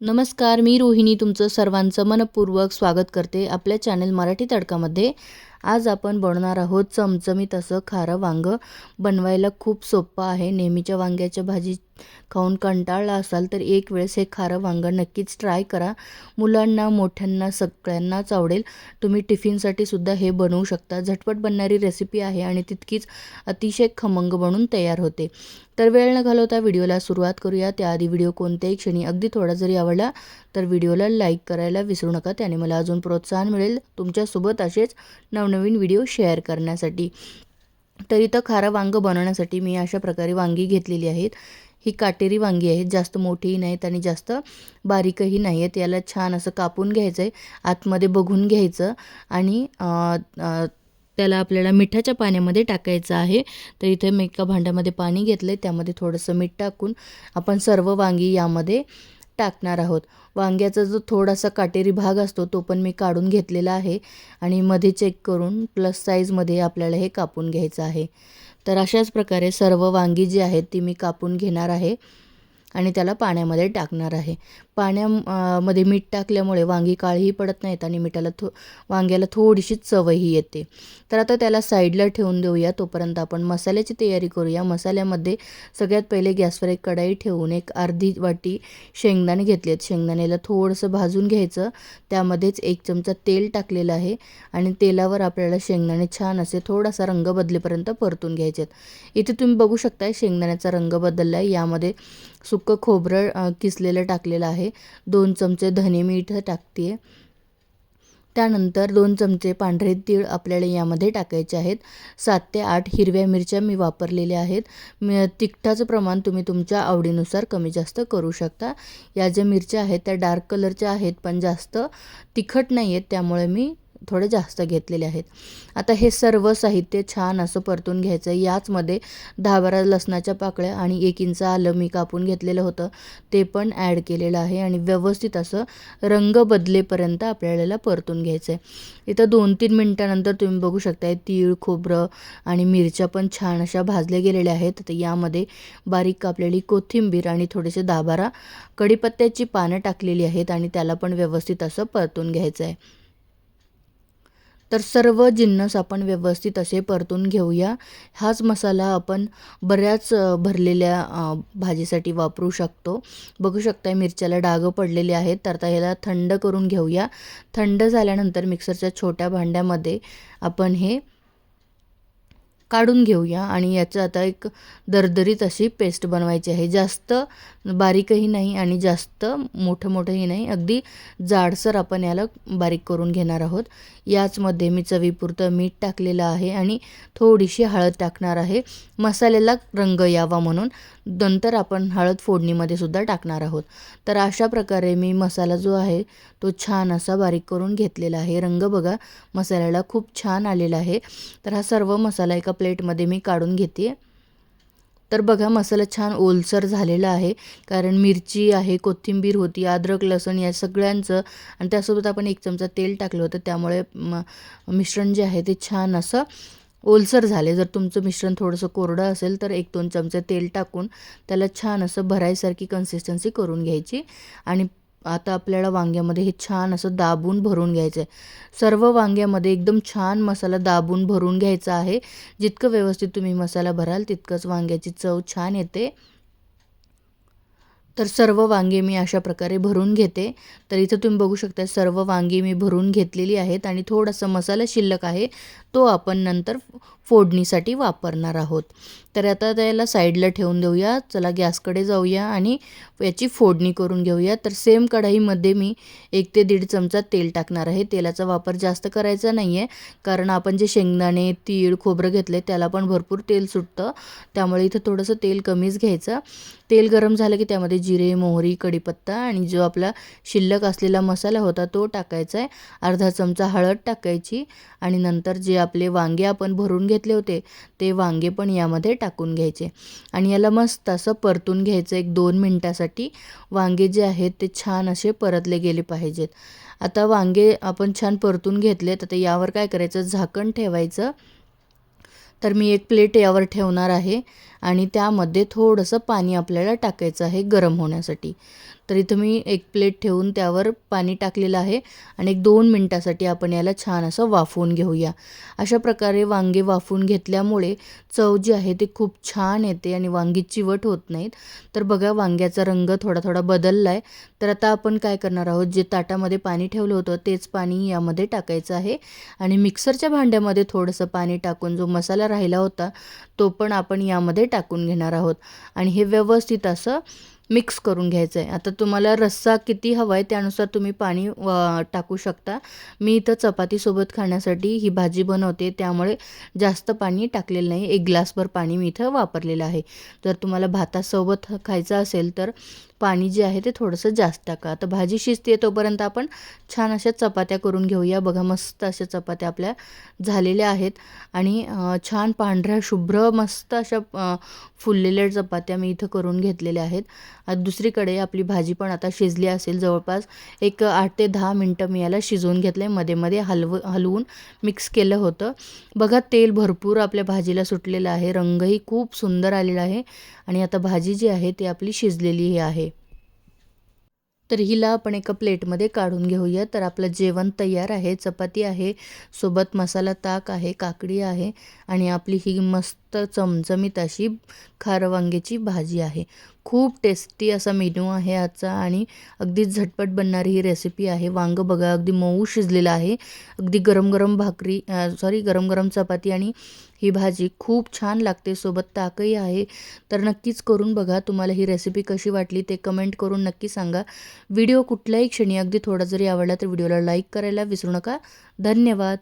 नमस्कार मी रोहिणी. तुमचं सर्वांचं मनपूर्वक स्वागत करते आपल्या चॅनल मराठी तडकामध्ये. आज आपण बनवणार आहोत चमचमीत असं खारं वांगं. बनवायला खूप सोपं आहे. नेहमीच्या वांग्याच्या भाजी खाऊन कंटाळला असाल तर एक वेळेस हे खारं वांगं नक्कीच ट्राय करा. मुलांना मोठ्यांना सगळ्यांनाच आवडेल. तुम्ही टिफिनसाठी सुद्धा हे बनवू शकता. झटपट बनणारी रेसिपी आहे आणि तितकीच अतिशय खमंग बनून तयार होते. तर वेळ न घालवता व्हिडिओला सुरुवात करूया. त्याआधी व्हिडिओ कोणत्याही क्षणी अगदी थोडा जरी आवडला तर व्हिडिओला लाईक करायला विसरू नका. त्याने मला अजून प्रोत्साहन मिळेल. तुमच्यासोबत असेच नव नवनवीन व्हिडिओ शेअर करण्यासाठी. तर इथं खारं वांगं बनवण्यासाठी मी अशा प्रकारे वांगी घेतलेली आहेत. ही काटेरी वांगी आहेत जास्त मोठीही नाहीत आणि जास्त बारीकही नाही आहेत याला छान असं कापून घ्यायचं आहे आतमध्ये बघून घ्यायचं आणि त्याला आपल्याला मिठाच्या पाण्यामध्ये टाकायचं आहे. तर इथे मी एका भांड्यामध्ये पाणी घेतलं आहे त्यामध्ये थोडंसं मीठ टाकून आपण सर्व वांगी यामध्ये टाकणार आहोत. वांग्याचा जो थोडासा काटेरी भाग असतो तो पण मी काढून घेतलेला आहे आणि मध्ये चेक करून प्लस साईजमध्ये आपल्याला हे कापून घ्यायचं आहे. तर अशाच प्रकारे सर्व वांगी जी आहेत ती मी कापून घेणार आहे. आणि त्याला पाण्यामध्ये टाकणार आहे. पाण्यामध्ये मीठ टाकल्यामुळे वांगी काळीही पडत नाहीत आणि मिठाला थो वांग्याला थोडीशी चवही येते. तर आता त्याला साईडला ठेवून देऊया. तोपर्यंत आपण मसाल्याची तयारी करूया. मसाल्यामध्ये सगळ्यात पहिले गॅसवर एक कढाई ठेवून एक अर्धी वाटी शेंगदाणे घेतले आहेत शेंगदाण्याला थोडंसं भाजून घ्यायचं. त्यामध्येच एक चमचा तेल टाकलेलं आहे आणि तेलावर आपल्याला शेंगदाणे छान असे थोडासा रंग बदलेपर्यंत परतून घ्यायचे आहेत इथे तुम्ही बघू शकता शेंगदाण्याचा रंग बदलला आहे यामध्ये सुक्कं खोबरं किसलेलं टाकलेलं आहे. दोन चमचे धने मीठ टाकते. त्यानंतर दोन चमचे पांढरे तीळ आपल्याला यामध्ये टाकायचे आहेत. सात ते आठ हिरव्या मिरच्या मी वापरलेल्या आहेत. मी तिखटाचं प्रमाण तुम्ही तुमच्या आवडीनुसार कमी जास्त करू शकता. या ज्या मिरच्या आहेत त्या डार्क कलरच्या आहेत पण जास्त तिखट नाही आहेत त्यामुळे मी थोडे जास्त घेतलेले आहेत. आता हे सर्व साहित्य छान असं परतून घ्यायचं याचमध्ये दहा बारा लसणाच्या पाकळ्या आणि एक इंच आलं मी कापून घेतलेलं होतं. ते पण ॲड केलेलं आहे आणि व्यवस्थित असं रंग बदलेपर्यंत आपल्याला परतून घ्यायचं आहे इथं दोन तीन मिनटानंतर तुम्ही बघू शकताय तीळ खोबरं आणि मिरच्या पण छान अशा भाजल्या गेलेल्या आहेत. तर यामध्ये बारीक कापलेली कोथिंबीर आणि थोडेसे दहा बारा कढीपत्त्याची पानं टाकलेली आहेत आणि त्याला पण व्यवस्थित असं परतून घ्यायचं आहे तर सर्व जिन्नस आपण व्यवस्थित असे परतून घेऊया. हाच मसाला आपण बऱ्याच भरलेल्या भाजीसाठी वापरू शकतो. बघू शकता मिरच्याला डागं पडलेले आहेत तर आता ह्याला थंड करून घेऊया. थंड झाल्यानंतर मिक्सरच्या छोट्या भांड्यामध्ये आपण हे काढून घेऊया आणि याचं आता एक दरदरीत अशी पेस्ट बनवायची आहे. जास्त बारीकही नाही आणि जास्त मोठं मोठंही नाही. अगदी जाडसर आपण याला बारीक करून घेणार आहोत. याचमध्ये मी चवीपुरतं मीठ टाकलेलं आहे आणि थोडीशी हळद टाकणार आहे. मसाल्याला रंग यावा म्हणून. नंतर आपण हळद फोडणीमध्ये सुद्धा टाकणार आहोत. तर अशा प्रकारे मी मसाला जो आहे तो छान असा बारीक करून घेतलेला आहे. रंग बघा मसाल्याला खूप छान आलेला आहे. तर हा सर्व मसाला एका प्लेटमध्ये मी काढून घेते. तर बघा मसाला छान ओलसर झालेला आहे. कारण मिरची आहे कोथिंबीर होती अद्रक लसण या सगळ्यांचं आणि त्यासोबत आपण एक चमचा तेल टाकलं होतं. त्यामुळे म मिश्रण जे आहे ते छान असं ओलसर झाले. जर तुमचं मिश्रण थोडंसं कोरडं असेल तर एक दोन चमचे तेल टाकून त्याला छान असं भरायसारखी कन्सिस्टन्सी करून घ्यायची. आणि आता आपल्याला वांग्यामध्ये हे छान असं दाबून भरून घ्यायचं आहे सर्व वांग्यामध्ये एकदम छान मसाला दाबून भरून घ्यायचा आहे. जितकं व्यवस्थित तुम्ही मसाला भराल तितकंच वांग्याची चव छान येते. तर सर्व वांगे मी अशा प्रकारे भरून घेते. तर इथं तुम्ही बघू शकता सर्व वांगी मी भरून घेतलेली आहेत आणि थोडासा मसाला शिल्लक आहे. तो आपण नंतर फोडणीसाठी वापरणार आहोत. तर आता त्याला साईडला ठेवून देऊया. चला गॅसकडे जाऊया आणि याची फोडणी करून घेऊया. तर सेम कढाईमध्ये मी एक ते दीड चमचा तेल टाकणार आहे. तेलाचा वापर जास्त करायचा नाही आहे कारण आपण जे शेंगदाणे तीळ खोबरं घेतले त्याला पण भरपूर तेल सुटतं. त्यामुळे इथं थोडंसं तेल कमीच घ्यायचं. तेल गरम झालं की त्यामध्ये जिरे मोहरी कढीपत्ता आणि जो आपला शिल्लक असलेला मसाला होता तो टाकायचा आहे अर्धा चमचा हळद टाकायची आणि नंतर जे आपले वांगे आपण भरून घेतले होते ते वांगे पण यामध्ये टाकून घ्यायचे. आणि याला मस्त असं परतून घ्यायचं एक दोन मिनटासाठी. वांगे जे आहेत ते छान असे परतले गेले पाहिजेत. आता वांगे आपण छान परतून घेतलेत. आता यावर काय करायचं? झाकण ठेवायचं. तर मी एक प्लेट यावर ठेवणार आहे. आणि त्यामध्ये थोडंसं पाणी आपल्याला टाकायचं आहे गरम होण्यासाठी. तर इथं मी एक प्लेट ठेवून त्यावर पाणी टाकलेलं आहे आणि एक दोन मिनटासाठी आपण याला छान असं वाफवून घेऊया. अशा प्रकारे वांगे वाफवून घेतल्यामुळे चव जी आहे ती खूप छान येते आणि वांगी चिवट होत नाहीत. तर बघा वांग्याचा रंग थोडा थोडा बदलला आहे तर आता आपण काय करणार आहोत? जे ताटामध्ये पाणी ठेवलं होतं तेच पाणी यामध्ये टाकायचं आहे आणि मिक्सरच्या भांड्यामध्ये थोडंसं पाणी टाकून जो मसाला राहिला होता तो पण आपण यामध्ये टाकून घेणार आहोत. आणि हे व्यवस्थित असं मिक्स करून घ्यायचं आहे आता तुम्हाला रस्सा किती हवा आहे त्यानुसार तुम्ही पाणी व टाकू शकता. मी इथं चपातीसोबत खाण्यासाठी ही भाजी बनवते. त्यामुळे जास्त पाणी टाकलेलं नाही. एक ग्लासभर पाणी मी इथं वापरलेलं आहे. जर तुम्हाला भातासोबत खायचं असेल तर पाणी जे आहे ते थोडंसं जास्त टाका. आता भाजी शिजते तोपर्यंत आपण छान अशा चपात्या करून घेऊया. बघा मस्त अशा चपात्या आपल्या झालेल्या आहेत. आणि छान पांढऱ्या शुभ्र मस्त अशा फुललेल्या चपात्या मी इथं करून घेतलेल्या आहेत. दुसरीकडे आपली भाजी पण आता शिजली असेल जवळपास. एक आठ ते दहा मिनटं मी याला शिजवून घेतलं आहे मध्ये मध्ये हलव हलवून मिक्स केलं होतं. बघा तेल भरपूर आपल्या भाजीला सुटलेलं आहे. रंगही खूप सुंदर आलेला आहे. आणि आता भाजी जी आहे ती आपली शिजलेली आहे. तर हिला आपण एका प्लेटमध्ये काढून घेऊया. तर आपलं जेवण तयार आहे. चपाती आहे. सोबत मसाला ताक आहे काकडी आहे आणि आपली ही मस्त चमचमीत अशी खार वांग्याची भाजी आहे. खूप टेस्टी असा मेनू आहे आजचा आणि अगदी झटपट बनणारी ही रेसिपी आहे. वांगं बघा अगदी मऊ शिजलेलं आहे. अगदी गरम गरम भाकरी सॉरी गरम गरम चपाती आणि ही भाजी खूप छान लागते सोबत ताकही आहे. तर नक्कीच करून बघा तुम्हाला ही रेसिपी कशी वाटली ते कमेंट करून नक्की सांगा. व्हिडिओ कुठल्याही क्षणी अगदी थोडा जरी आवडला तर व्हिडिओला लाईक करायला विसरू नका. धन्यवाद.